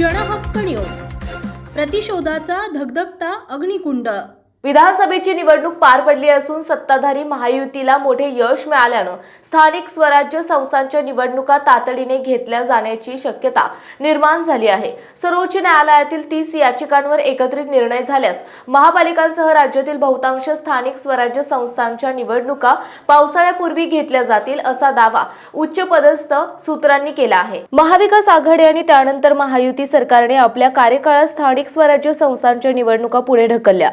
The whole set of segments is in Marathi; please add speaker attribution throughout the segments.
Speaker 1: क्षणहक्क न्यूज. प्रतिशोधाचा धगधगता अग्निकुंड.
Speaker 2: विधानसभेची निवडणूक पार पडली असून सत्ताधारी महायुतीला मोठे यश मिळाल्यानं स्थानिक स्वराज्य संस्थांच्या निवडणुका तातडीने घेतल्या जाण्याची शक्यता निर्माण झाली आहे. सर्वोच्च न्यायालयातील तीस याचिकांवर एकत्रित निर्णय झाल्यास महापालिकांसह राज्यातील बहुतांश स्थानिक स्वराज्य संस्थांच्या निवडणुका पावसाळ्यापूर्वी घेतल्या जातील असा दावा उच्च पदस्थ सूत्रांनी केला आहे. महाविकास आघाडी आणि त्यानंतर महायुती सरकारने आपल्या कार्यकाळात स्थानिक स्वराज्य संस्थांच्या निवडणुका पुढे ढकलल्या.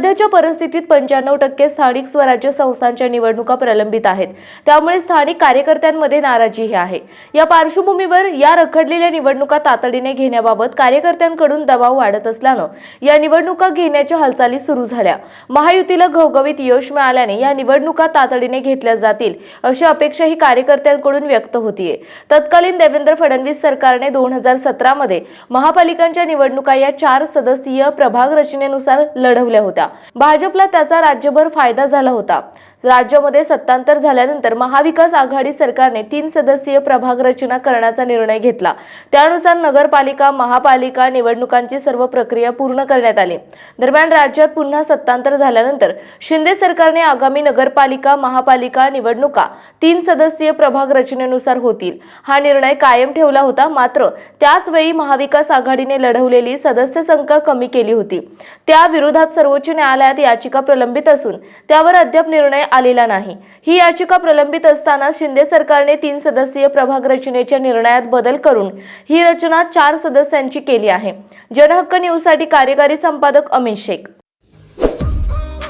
Speaker 2: सध्याच्या परिस्थितीत पंच्याण्णव टक्के स्थानिक स्वराज्य संस्थांच्या निवडणुका प्रलंबित आहेत. त्यामुळे स्थानिक कार्यकर्त्यांमध्ये नाराजीही आहे. या पार्श्वभूमीवर या रखडलेल्या निवडणुका तातडीने घेण्याबाबत कार्यकर्त्यांकडून दबाव वाढत असल्यानं या निवडणुका घेण्याच्या हालचाली सुरू झाल्या. महायुतीला घवघवीत यश मिळाल्याने या निवडणुका तातडीने घेतल्या जातील अशी अपेक्षा ही कार्यकर्त्यांकडून व्यक्त होतीये. तत्कालीन देवेंद्र फडणवीस सरकारने दोन हजार सतरामध्ये महापालिकांच्या निवडणुका या चार सदस्यीय प्रभाग रचनेनुसार लढवल्या होत्या. भाजपला त्याचा राज्यभर फायदा झाला होता. राज्यामध्ये सत्तांतर झाल्यानंतर महाविकास आघाडी सरकारने तीन सदस्यीय प्रभाग रचना करण्याचा निर्णय घेतला. त्यानुसार नगरपालिका महापालिका निवडणुकांची सर्व प्रक्रिया पूर्ण करण्यात आली. दरम्यान राज्यात पुन्हा सत्तांतर झाल्यानंतर शिंदे सरकारने आगामी नगरपालिका महापालिका निवडणुका तीन सदस्यीय प्रभाग रचनेनुसार होतील. हा निर्णय कायम ठेवला होता मात्र त्याचवेळी महाविकास आघाडीने लढवलेली सदस्य संख्या कमी केली होती. त्या विरोधात सर्वोच्च न्यायालयात याचिका प्रलंबित असून त्यावर अद्याप निर्णय आलेला नाही. ही याचिका प्रलंबित असताना शिंदे सरकारने तीन सदस्यीय प्रभाग रचनेच्या निर्णयात बदल करून ही रचना चार सदस्यांची केली आहे. जनहक्क न्यूजसाठी कार्यकारी संपादक अमित शेख.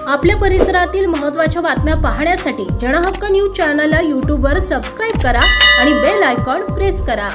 Speaker 1: आपल्या परिसरातील महत्त्वाच्या बातम्या पाहण्यासाठी जनहक्क न्यूज चॅनलला यूट्यूबवर सबस्क्राईब करा आणि बेल आयकॉन प्रेस करा.